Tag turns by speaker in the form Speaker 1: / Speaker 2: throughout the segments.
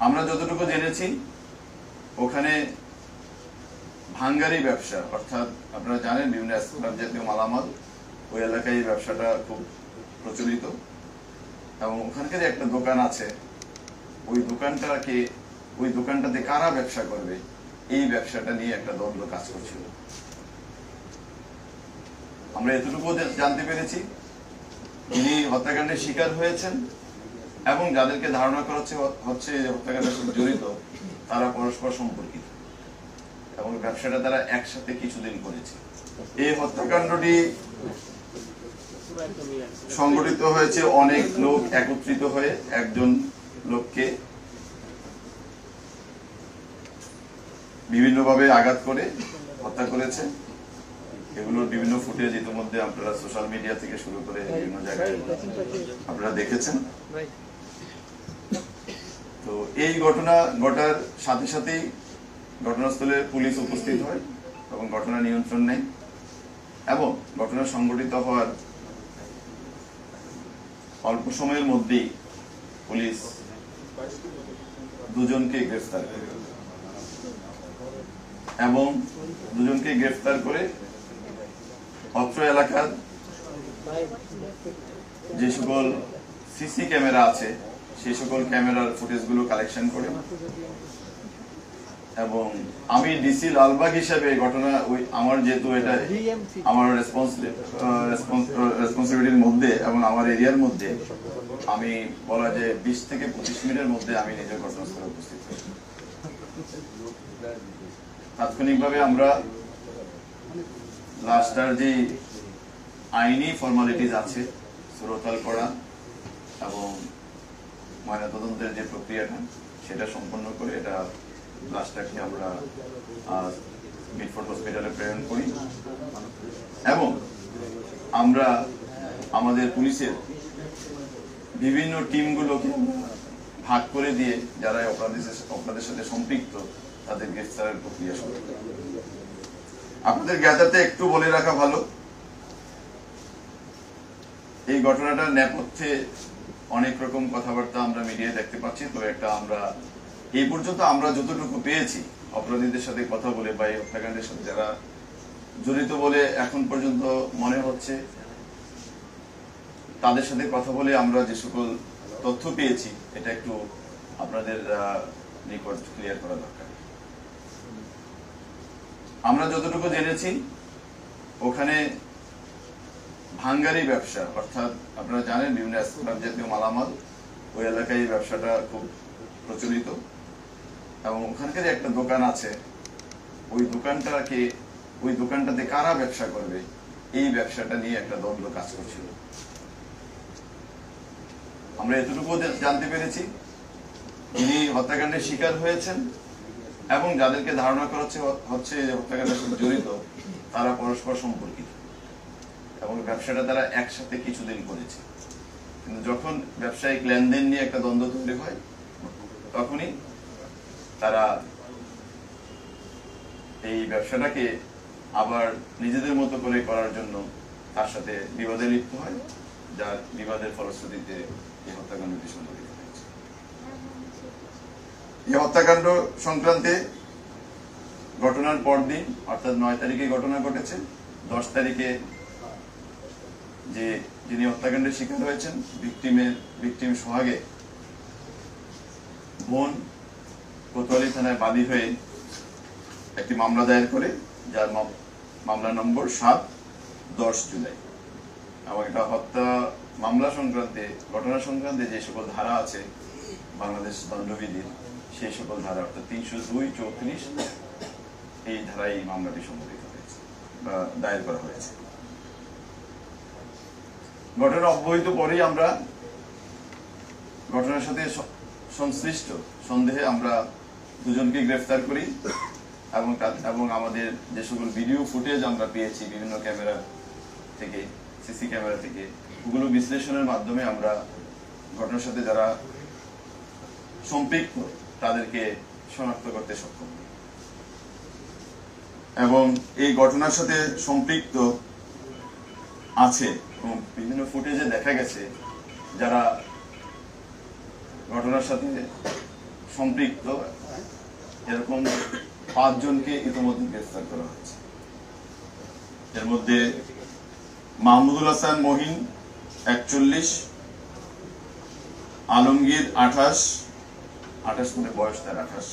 Speaker 1: আমরা যতটুকু জেনেছি, ওখানে ভাঙ্গারি ব্যবসা, অর্থাৎ আপনারা জানেন বিভিন্ন জাতীয় মালামাল, ওই এলাকায় এই ব্যবসাটা খুব প্রচলিত। এবং ওখানকার একটা দোকান আছে, ওই দোকানটাকে, ওই দোকানটাতে কারা ব্যবসা করবে, এই ব্যবসাটা নিয়ে একটা দ্বন্দ্ব কাজ করছিল। আমরা এতটুকু জানতে পেরেছি। যিনি হত্যাকাণ্ডের শিকার হয়েছেন। এবং যাদেরকে ধারণা করা হচ্ছে যে হত্যাকাণ্ডের সাথে জড়িত, তারা পরস্পর সম্পর্কিত। এবং ব্যবসাটা তারা একসাথে কিছুদিন করেছে। এই হত্যাকাণ্ডটি সংগঠিত হয়েছে অনেক লোক একত্রিত হয়ে একজন লোককে বিভিন্নভাবে আঘাত করে হত্যা করেছে। এগুলোর বিভিন্ন ফুটেজ ইতিমধ্যে আপনারা সোশ্যাল মিডিয়া থেকে শুরু করে বিভিন্ন জায়গায় আপনারা দেখেছেন। এই ঘটনা ঘটার সাথে সাথেই ঘটনাস্থলে পুলিশ উপস্থিত হয় এবং ঘটনা নিয়ন্ত্রণ নেয় এবং ঘটনা সংঘটিত হওয়ার অল্প সময়ের মধ্যেই পুলিশ দুজনকে গ্রেফতার করে এবং দুজনকে গ্রেফতার করে অত্র এলাকার যে সকল সিসি ক্যামেরা আছে সেই সকল ক্যামেরার ফুটেজগুলো কালেকশন করে। এবং আমি ডিসি লালবাগ হিসাবে ঘটনা ওই আমার যেহেতু এটা আমার রেসপন্সিবিলিটির মধ্যে এবং আমার এরিয়ার মধ্যে, আমি বলা যে বিশ থেকে পঁচিশ মিনিটের মধ্যে আমি নিজের ঘটনাস্থলে উপস্থিত তাৎক্ষণিকভাবে আমরা লাস্টার যে আইনি ফর্মালিটিস আছে সুরতাল করা ময়নাতদন্তের যে প্রক্রিয়াটা, সেটা সম্পন্ন করে এটা লাশটাকে আমরা মিটফোর্ড হসপিটালে প্রেরণ করি। এবং আমরা আমাদের পুলিশের বিভিন্ন টিমগুলোকে ভাগ করে দিয়ে যারা অপরাধীদের অপরাধের সাথে সম্পৃক্ত, তাদের গ্রেফতারের প্রক্রিয়া শুরু আপনাদের জ্ঞাতাতে একটু বলে রাখা ভালো। এই ঘটনাটার নেপথ্যে অনেক রকম কথাবার্তা আমরা মিডিয়ায় দেখতে পাচ্ছি, তো একটা আমরা, এই পর্যন্ত আমরা যতটুকু পেয়েছি, অপরাধীদের সাথে কথা বলে বা এই হত্যাকাণ্ডের সাথে যারা জড়িত বলে এখন পর্যন্ত মনে হচ্ছে, তাদের সাথে কথা বলে আমরা যে সকল তথ্য পেয়েছি, এটা একটু আপনাদের নিকট ক্লিয়ার করা দরকার। আমরা যতটুকু জেনেছি, ওখানে ভাঙ্গারি ব্যবসা, অর্থাৎ আপনারা জানেন বিভিন্ন স্ক্র্যাপ জাতীয় মালামাল, ওই এলাকায় এই ব্যবসাটা খুব প্রচলিত। এবং ওখানকার একটা দোকান আছে, ওই দোকানটাকে, ওই দোকানটাতে কারা ব্যবসা করবে, এই ব্যবসাটা নিয়ে একটা দ্বন্দ্ব কাজ করছিল। আমরা এতটুকু জানতে পেরেছি। যিনি হত্যাকাণ্ডের শিকার হয়েছেন এবং যাদেরকে ধারণা করা হচ্ছে হচ্ছে হত্যাকাণ্ডের সাথে জড়িত, তারা পরস্পর সম্পর্কিত। এবং ব্যবসাটা তারা একসাথে কিছুদিন করেছে। কিন্তু যখন ব্যবসায়িক লেনদেন নিয়ে একটা দ্বন্দ্ব তৈরি হয়, তখনই তারা এই ব্যবসাটাকে আবার নিজেদের মতো করে করার জন্য তার সাথে বিবাদে লিপ্ত হয়, যার বিবাদের ফলশ্রুতিতে এই হত্যাকাণ্ডটি সংঘটিত হয়েছে। এই হত্যাকাণ্ড সংক্রান্তে ঘটনার পরদিন, অর্থাৎ নয় তারিখে ঘটনা ঘটেছে, দশ তারিখে যে যিনি হত্যাকাণ্ডের শিকার হয়েছেন, ভিকটিমের, ভিকটিম সোহাগে, বোন কোতোয়ালি থানায় বাদী হয়ে একটি মামলা দায়ের করে, যার মামলা নম্বর সাত, দশ জুলাই। এবং এটা হত্যা মামলা সংক্রান্তে, ঘটনা সংক্রান্তে যে সকল ধারা আছে, বাংলাদেশ দণ্ডবিধির, সেই সকল ধারা, অর্থাৎ তিনশো দুই চৌত্রিশ, এই ধারায় এই মামলাটি সংঘটিত হয়েছে বা দায়ের করা হয়েছে। ঘটনা অব্যহিত পরেই আমরা ঘটনার সাথে সংশ্লিষ্ট সন্দেহে আমরা দুজনকে গ্রেফতার করি এবং এবং আমাদের যে সকল ভিডিও ফুটেজ আমরা পেয়েছি বিভিন্ন ক্যামেরা থেকে, সিসি ক্যামেরা থেকে, ওগুলো বিশ্লেষণের মাধ্যমে আমরা ঘটনার সাথে যারা সম্পৃক্ত তাদেরকে শনাক্ত করতে সক্ষম। এবং এই ঘটনার সাথে সম্পৃক্ত আছে এবং বিভিন্ন ফুটেজে দেখা গেছে, যারা ঘটনার সাথে সম্পৃক্ত। এরকম পাঁচজনকে ইতিমধ্যে গ্রেফতার করা হয়েছে এর মধ্যে মাহমুদুল হাসান মহিন একচল্লিশ, আলমগীর আঠাশ আঠাশ মানে বয়স তার আঠাশ,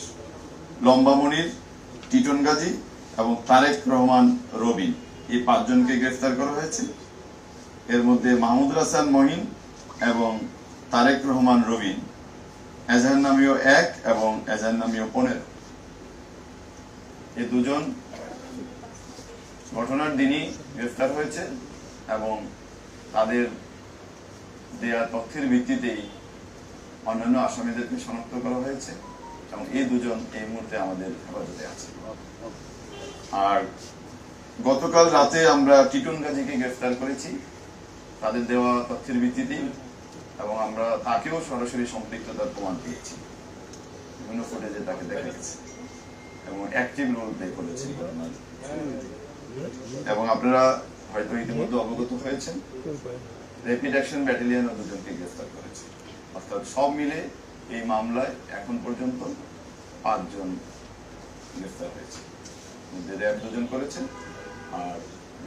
Speaker 1: লম্বা মনির, টিটন গাজী এবং তারেক রহমান রবিন। এই পাঁচজনকে গ্রেফতার করা হয়েছে। এর মধ্যে মাহমুদুল হাসান মহিন এবং তারেক রহমান রবিন। এজাহার নামীয় এক এবং এজাহার নামীয় পনেরো। এই দুজন ঘটনার দিনই গ্রেফতার হয়েছে এবং তাদের দেয়া তথ্যের ভিত্তিতেই অন্যান্য আসামিদেরকে শনাক্ত করা হয়েছে এবং এই দুজন এই মুহূর্তে আমাদের হেফাজতে আছে। আর গতকাল রাতে আমরা টিটন গাজীকে গ্রেফতার করেছি। তাদের দেওয়া তথ্যের ভিত্তিতেই এবং আমরা তাকেও সরাসরি সম্পৃক্ততার প্রমাণ পেয়েছি। বিভিন্ন ফুটেজে তাকে দেখা গেছে। এবং অ্যাক্টিভ রোল প্লে করেছে এবং আপনারা হয়তো ইতিমধ্যে অবগত হয়েছেন র্যাপিড অ্যাকশন ব্যাটালিয়ন দুজনকে গ্রেফতার করেছে। অর্থাৎ সব মিলে এই মামলায় এখন পর্যন্ত পাঁচজন গ্রেফতার হয়েছে। র্যাব দুজন করেছে আর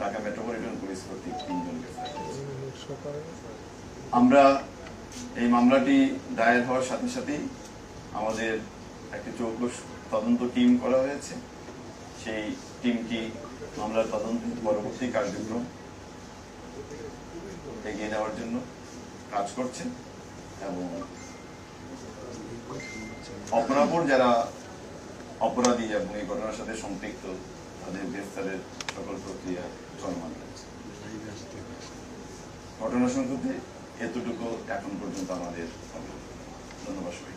Speaker 1: ঢাকা মেট্রোপলিটন পুলিশ কর্তৃক তিনজন আমরা এই মামলাটি দায়ের হওয়ার সাথে সাথেই আমাদের একটি চৌকস তদন্ত টিম করা হয়েছে। সেই টিমটি মামলার তদন্ত পরবর্তী কার্যক্রম এগিয়ে নেওয়ার জন্য কাজ করছে এবং অপরাপর যারা অপরাধী এবং এই ঘটনার সাথে সম্পৃক্ত তাদের গ্রেফতারের সকল প্রক্রিয়া চলমান রয়েছে ঘটনা সংক্রান্তে এতটুকু এখন পর্যন্ত আমাদের ধন্যবাদ সবাই